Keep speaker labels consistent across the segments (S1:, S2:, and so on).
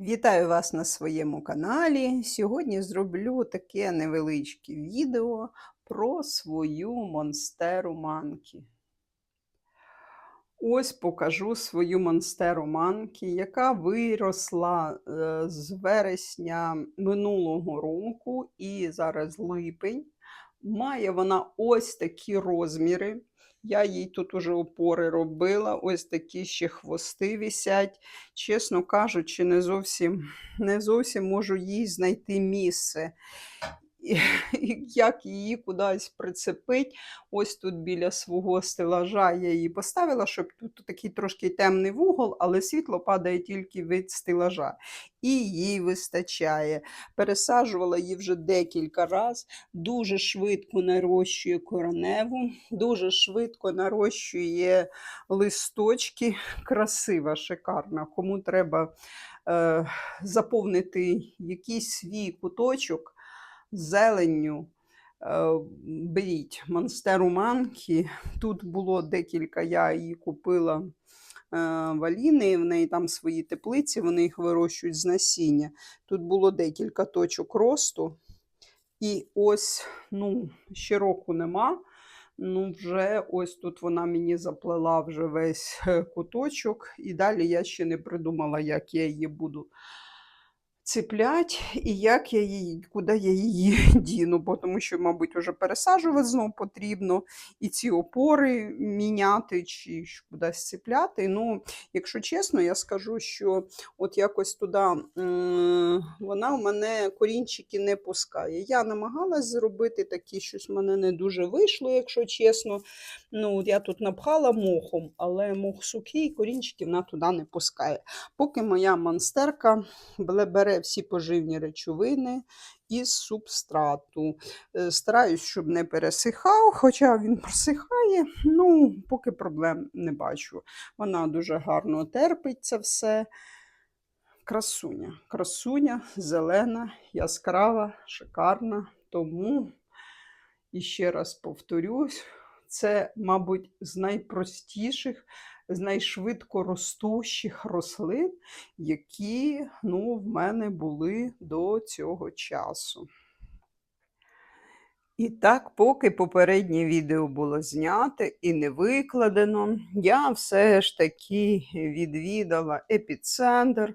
S1: Вітаю вас на своєму каналі. Сьогодні зроблю таке невеличке відео про свою монстеру манкі. Ось покажу свою монстеру манкі, яка виросла е, з вересня минулого року і зараз липень. Має вона ось такі розміри. Я їй тут уже опори робила, ось такі ще хвости висять. Чесно кажучи, не зовсім, не зовсім можу їй знайти місце. Як її кудись прицепить. Ось тут біля свого стелажа я її поставила, щоб тут такий трошки темний вугол, але світло падає тільки від стелажа. І їй вистачає. Пересаджувала її вже декілька разів, дуже швидко нарощує короневу, дуже швидко нарощує листочки. Красива, шикарна. Кому треба е, заповнити якийсь свій куточок зеленню. е, Беріть монстеру манкі. Тут було декілька, я її купила е, в Аліни, в неї там свої теплиці, вони їх вирощують з насіння. Тут було декілька точок росту. І ось, ну, ще року нема. Ну, вже ось тут вона мені заплела вже весь е, куточок, і далі я ще не придумала, як я її буду цеплять і як я її, куди я її діну, бо тому що, мабуть, вже пересаджувати знову потрібно, і ці опори міняти чи кудись цепляти. Ну, якщо чесно, я скажу, що от якось туди вона в мене корінчики не пускає. Я намагалась зробити такі, щось в мене не дуже вийшло, якщо чесно. Ну, Я тут напхала мохом, але мох сухий, корінчики вона туди не пускає. Поки моя монстерка бле- всі поживні речовини із субстрату. Е, Стараюсь, щоб не пересихав, хоча він просихає, ну, поки проблем не бачу. Вона дуже гарно терпить це все. Красуня, красуня, зелена, яскрава, шикарна. Тому, і ще раз повторюсь, це, мабуть, з найпростіших, з найшвидко ростущих рослин, які ну, в мене були до цього часу. І так, поки попереднє відео було знято і не викладено, я все ж таки відвідала епіцентр,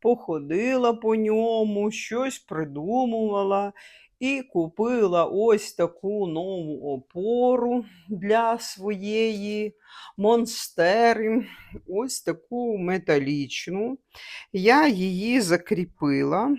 S1: походила по ньому, щось придумувала і купила ось таку нову опору для своєї монстери, ось таку металічну. Я її закріпила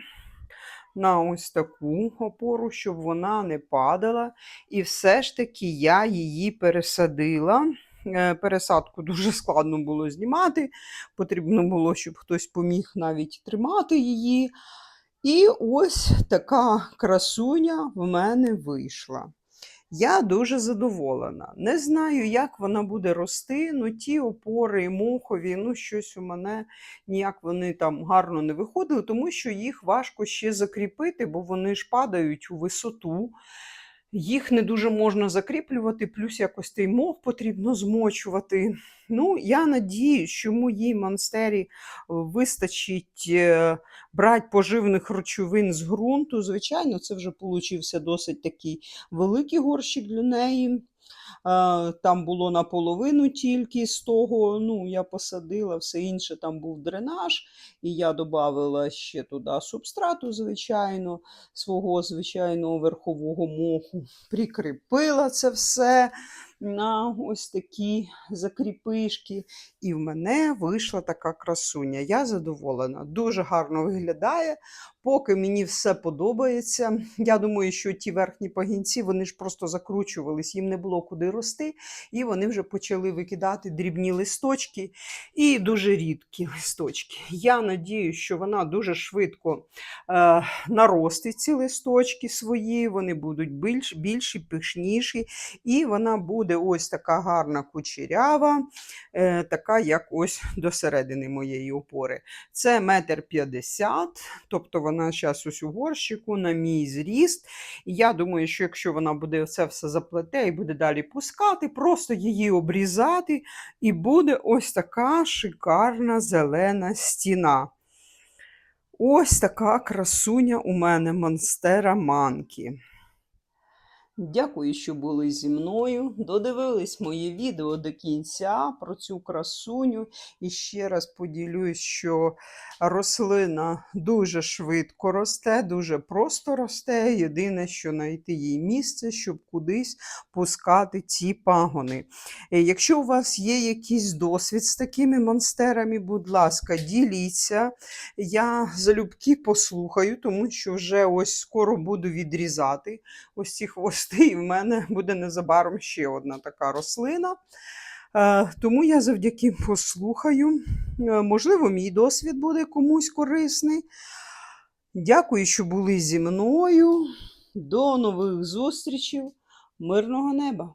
S1: на ось таку опору, щоб вона не падала. І все ж таки я її пересадила. Е, Пересадку дуже складно було знімати. Потрібно було, щоб хтось поміг навіть тримати її. І ось така красуня в мене вийшла. Я дуже задоволена. Не знаю, як вона буде рости. Ну, ті опори мухові, ну щось у мене ніяк вони там гарно не виходили, тому що їх важко ще закріпити, бо вони ж падають у висоту. Їх не дуже можна закріплювати, плюс якось цей мох потрібно змочувати. Ну, я надію, що моїй монстері вистачить е, брати поживних речовин з ґрунту. Звичайно, це вже получився досить такий великий горщик для неї. Там було наполовину тільки з того, ну, я посадила, все інше там був дренаж, і я додавала ще туди субстрату, звичайно, свого звичайного верхового моху, прикріпила це все на ось такі закріпишки. І в мене вийшла така красуня. Я задоволена, дуже гарно виглядає. Поки мені все подобається. Я думаю, що ті верхні пагінці вони ж просто закручувались, їм не було куди рости, і вони вже почали викидати дрібні листочки і дуже рідкі листочки. Я надію, що вона дуже швидко е, наростить ці листочки свої, вони будуть більш, більші, пишніші, і вона буде ось така гарна кучерява, е, така, як ось до середини моєї опори. Це метр п'ятдесят, тобто вона зараз ось у горщику на мій зріст. І я думаю, що якщо вона буде це все заплете і буде далі пускати, просто її обрізати, і буде ось така шикарна зелена стіна. Ось така красуня у мене Монстера Манкі. Дякую, що були зі мною. Додивились моє відео до кінця про цю красуню. І ще раз поділюсь, що рослина дуже швидко росте, дуже просто росте. Єдине, що знайти їй місце, щоб кудись пускати ці пагони. Е, Якщо у вас є якийсь досвід з такими монстерами, будь ласка, діліться. Я залюбки послухаю, тому що вже ось скоро буду відрізати ось ці хвости, і в мене буде незабаром ще одна така рослина. Е, Тому я завдяки послухаю. Е, Можливо, мій досвід буде комусь корисний. Дякую, що були зі мною. До нових зустрічей. Мирного неба!